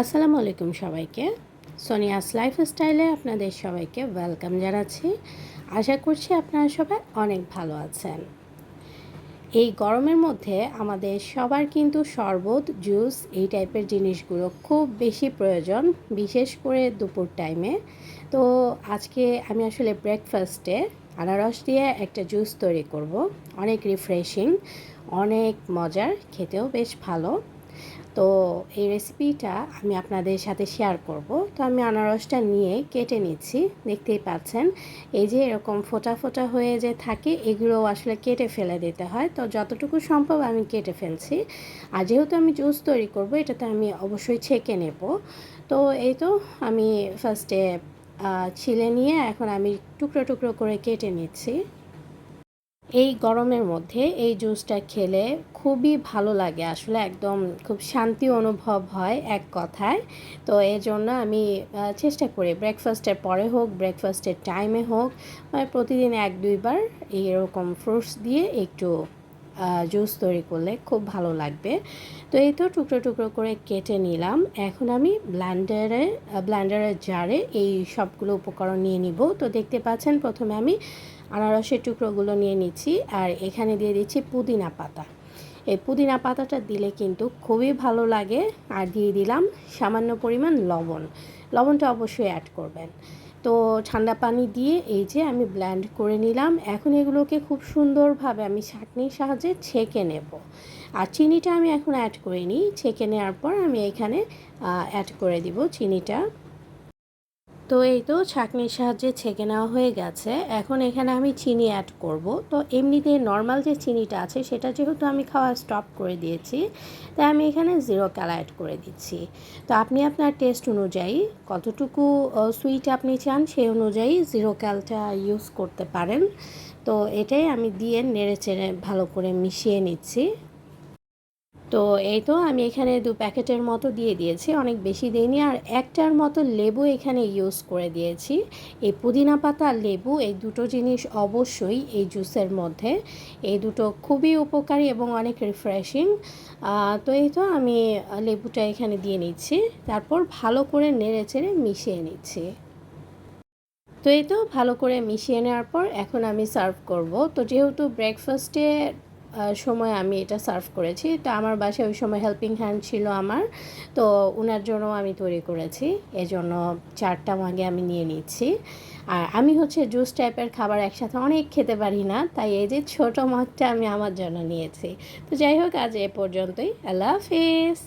আসসালামু আলাইকুম সবাইকে। সোনিয়াস লাইফস্টাইলে আপনাদের সবাইকে ওয়েলকাম জানাচ্ছি। আশা করছি আপনারা সবাই অনেক ভালো আছেন। এই গরমের মধ্যে আমাদের সবার কিন্তু শরবত, জুস এই টাইপের জিনিসগুলো খুব বেশি প্রয়োজন, বিশেষ করে দুপুর টাইমে। তো আজকে আমি আসলে ব্রেকফাস্টে আনারস দিয়ে একটা জুস তৈরি করব। অনেক রিফ্রেশিং অনেক মজার, খেতেও বেশ ভালো। তো এই রেসিপিটা আমি আপনাদের সাথে শেয়ার করব। তো আমি আনারসটা নিয়ে কেটে নিচ্ছি। দেখতেই পাচ্ছেন, এই যে এরকম ফোটা ফোটা হয়ে যে থাকে এগুলো আসলে কেটে ফেলে দিতে হয়। তো যতটুকু সম্ভব আমি কেটে ফেলছি। আর যেহেতু আমি জুস তৈরি করব, এটাতে আমি অবশ্যই ছেঁকে নেব। তো এই তো আমি ফার্স্টে ছিলে নিয়ে এখন আমি টুকরো টুকরো করে কেটে নিচ্ছি। এই গরমের মধ্যে এই জুসটা খেলে খুবই ভালো লাগে। আসলে একদম খুব শান্তি অনুভব হয় এক কথায়। তো এর জন্য আমি চেষ্টা করি ব্রেকফাস্টের পরে হোক ব্রেকফাস্টের টাইমে হোক মানে প্রতিদিন এক দুইবার এইরকম ফ্রুটস দিয়ে একটু জুস তৈরি করলে খুব ভালো লাগবে। তো এই তো টুকরো টুকরো করে কেটে নিলাম। এখন আমি ব্ল্যান্ডারে ব্ল্যান্ডারের জারে এই সবগুলো উপকরণ নিয়ে নিব। তো দেখতে পাচ্ছেন, প্রথমে আমি আনারসের টুকরোগুলো নিয়ে নিচ্ছি আর এখানে দিয়ে দিচ্ছি পুদিনা পাতা। এই পুদিনা পাতাটা দিলে কিন্তু খুবই ভালো লাগে। আর দিয়ে দিলাম সামান্য পরিমাণ লবণ। লবণটা অবশ্যই অ্যাড করবেন। তো ঠান্ডা পানি দিয়ে এই যে আমি ব্ল্যান্ড করে নিলাম। এখন এগুলোকে খুব সুন্দরভাবে আমি ছাঁকনির সাহায্যে ছেঁকে নেব। আর চিনিটা আমি এখন অ্যাড করিনি ছেঁকে নেওয়ার পর আমি এখানে অ্যাড করে দিব চিনিটা। তো এই তো ছাঁকনির সাহায্যে ছেঁকে নেওয়া হয়ে গেছে। এখন এখানে আমি চিনি অ্যাড করব। তো এমনিতে নর্মাল যে চিনিটা আছে, সেটা যেহেতু আমি খাওয়া স্টপ করে দিয়েছি, তাই আমি এখানে জিরো ক্যাল অ্যাড করে দিচ্ছি। তো আপনি আপনার টেস্ট অনুযায়ী কতটুকু সুইট আপনি চান, সেই অনুযায়ী জিরো ক্যালটা ইউজ করতে পারেন। তো এটাই আমি দিয়ে নেড়ে চেড়ে ভালো করে মিশিয়ে নিচ্ছি। তো এই তো আমি এখানে দু প্যাকেটের মতো দিয়ে দিয়েছি, অনেক বেশি দিইনি। আর একটার মতো লেবু এখানে ইউজ করে দিয়েছি। এই পুদিনা পাতা, লেবু, এই দুটো জিনিস অবশ্যই এই জুসের মধ্যে। এই দুটো খুবই উপকারী এবং অনেক রিফ্রেশিং তো এই তো আমি লেবুটা এখানে দিয়ে নিচ্ছি। তারপর ভালো করে নেড়ে চেড়ে মিশিয়ে নিচ্ছি। তো এই তো ভালো করে মিশিয়ে নেওয়ার পর এখন আমি সার্ভ করব। তো যেহেতু ব্রেকফাস্টে সময় আমি এটা সার্ভ করেছি। তো আমার বাসায় ওই সময় হেল্পিং হ্যান্ড ছিল আমার। তো ওনার জন্য আমি তৈরি করেছি। এজন্য চারটা মাগে আমি নিয়ে নিচ্ছি। আর আমি হচ্ছে জুস টাইপের খাবার একসাথে অনেক খেতে পারি না। তাই এই যে ছোটো মাছটা আমি আমার জন্য নিয়েছি। তো যাই হোক, আজ এ পর্যন্তই। আল্লাহ হাফিজ।